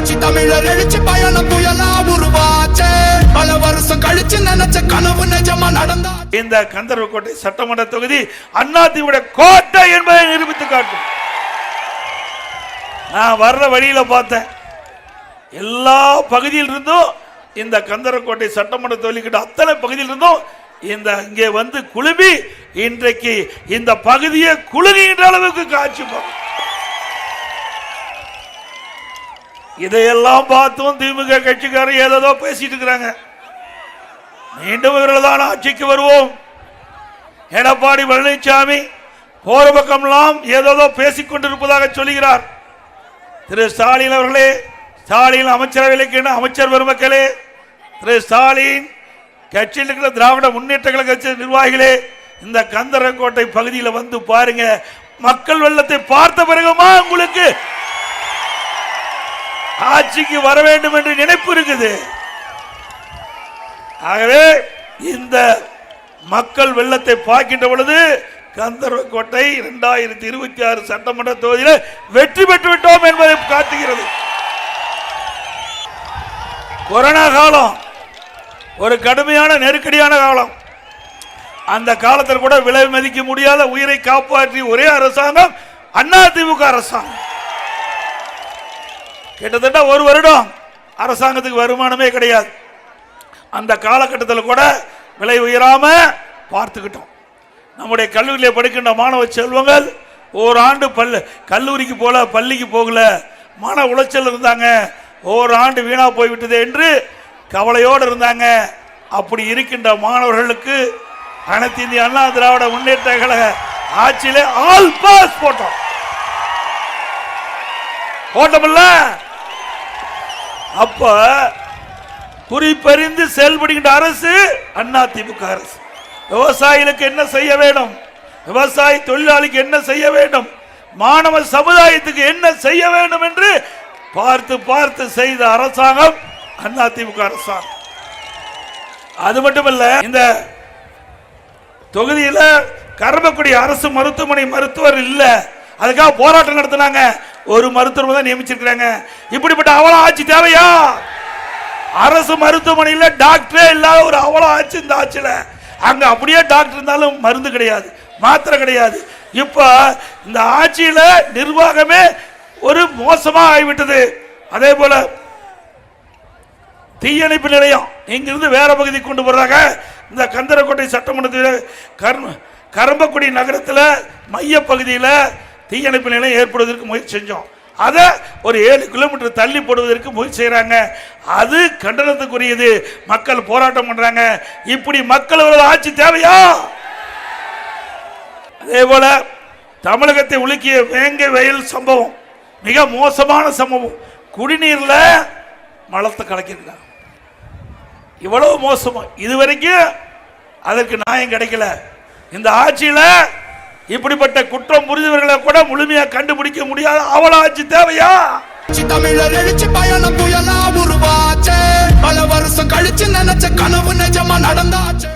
புரட்சி தமிழர் எழுச்சி பயணம் புயலா உருவாச்சே. பல வருஷம் கழிச்சு நினைச்ச கனவு நிஜமா நடந்தா இந்த கந்தர்வக்கோட்டை சட்டமன்ற தொகுதி அதிமுக கோட்டை என்பதை நிரூபித்து காட்டும். நான் வர்ற வழியில பார்த்தேன். எல்லா பகுதியில் இருந்தும் இந்த கந்தரக்கோட்டை சட்டமன்ற தொகுதிக்கிட்ட அத்தனை பகுதியில் இருந்தும் இந்த இங்கே வந்து குழுமி இன்றைக்கு இந்த பகுதியை குலுங்குகின்ற அளவுக்கு காட்சி பார்க்கும். இதையெல்லாம் பார்த்தும் திமுக கட்சிக்காரர் ஏதோ பேசிட்டு இருக்கிறாங்க. மீண்டும் இவர்கள் தான் ஆட்சிக்கு வருவோம். எடப்பாடி பழனிசாமி போற பக்கம்லாம் ஏதோ பேசிக் கொண்டிருப்பதாக சொல்கிறார். திரு ஸ்டாலின் அவர்களே ஸ்டாலின் அமைச்சரவையில் அமைச்சர் பெருமக்களே திரு ஸ்டாலின் கட்சியில் இருக்கிற திராவிட முன்னேற்ற கழக கட்சி நிர்வாகிகளே இந்த கந்தரக்கோட்டை பகுதியில் வந்து பாருங்க. மக்கள் வெள்ளத்தை பார்த்த பிறகுமா உங்களுக்கு ஆட்சிக்கு வர வேண்டும் என்று நினைப்பு இருக்குது. ஆகவே இந்த மக்கள் வெள்ளத்தை பார்க்கின்ற பொழுது கந்தர்வக்கோட்டை இரண்டாயிரத்தி இருபத்தி ஆறு சட்டமன்ற தொகுதியில் வெற்றி பெற்று விட்டோம் என்பதை காட்டுகிறது. கொரோனா காலம் ஒரு கடுமையான நெருக்கடியான காலம். அந்த காலத்தில் கூட விலை மதிக்க முடியாத உயிரை காப்பாற்றி ஒரே அரசாங்கம் அதிமுக அரசாங்கம். கிட்டத்தட்ட ஒரு வருடம் அரசாங்கத்துக்கு வருமானமே கிடையாது. அந்த காலகட்டத்தில் கூட விலை உயராம பார்த்துக்கிட்டோம். நம்முடைய கல்லூரியில் படிக்கின்ற மாணவ செல்வங்கள் ஓராண்டு பல் கல்லூரிக்கு போல பள்ளிக்கு போகல. மன உளைச்சல் இருந்தாங்க. ஓராண்டு வீணா போய்விட்டது என்று கவலையோடு இருந்தாங்க. அப்படி இருக்கின்ற மாணவர்களுக்கு அனைத்து இந்திய அண்ணா திராவிட முன்னேற்ற கழக ஆட்சியிலே ஆல் பாஸ் போட்டோம். போட்டோம்ல அப்ப குறிப்பறிந்து செயல்படுகின்ற அரசு அண்ணா திமுக அரசு. விவசாயிகளுக்கு என்ன செய்ய வேண்டும் விவசாய தொழிலாளிக்கு என்ன செய்ய வேண்டும்? மாணவ சமுதாயத்துக்கு என்ன செய்ய வேண்டும் என்று பார்த்து பார்த்து செய்த அரசாங்கம் அண்ணா திமுக அரசாங்கம். அது மட்டுமல்ல இந்த தொகுதியில் கரம்பக்குடி அரசு மருத்துவமனை மருத்துவர் இல்லை. அதுக்காக போராட்டம் நடத்தினாங்க. ஒரு மருத்துவர் தான் நியமிச்சிருக்கிறாங்க. இப்படிப்பட்ட அவல ஆட்சி தேவையா? அரசு மருத்துவமனையில் டாக்டரே இல்லாத ஒரு அவல ஆட்சி இந்த ஆட்சியில். அங்க அப்படியே டாக்டர் இருந்தாலும் மருந்து கிடையாது மாத்திரை கிடையாது. இப்போ இந்த ஆட்சியில் நிர்வாகமே ஒரு மோசமாக ஆகிவிட்டது. அதே போல தீயணைப்பு நிலையம் இங்கிருந்து வேற பகுதி கொண்டு போறாங்க இந்த கந்தரக்கோட்டை சட்டமன்றத்தில் கர்ம கரம்பக்குடி நகரத்தில் மைய பகுதியில் தீயணைப்பு நிலையம் ஏற்படுவதற்கு முயற்சி செஞ்சோம். அதை ஒரு ஏழு கிலோமீட்டர் தள்ளி போடுவதற்கு முயற்சி செய்கிறாங்க அது கண்டனத்துக்குரியது. மக்கள் போராட்டம் பண்ணுறாங்க இப்படி மக்கள் ஆட்சி தேவையா? அதே போல தமிழகத்தை உலுக்கிய வேங்கை வயல் சம்பவம் மிக மோசமான சம்பவம். குடிநீரில் மலத்தை கலக்கிருக்காங்க இவ்வளவு மோசமா. இதுவரைக்கும் அதற்கு நியாயம் கிடைக்கல. இந்த ஆட்சியில் இப்படிப்பட்ட குற்றம் புரிந்தவர்களை கூட முழுமையா கண்டுபிடிக்க முடியாத அவளாச்சு தேவையா? தமிழர் எழுச்சி பயணம் புயலா உருவாச்சே. பல வருஷம் கழிச்சு நினைச்ச கனவு நிஜமா நடந்தாச்சே.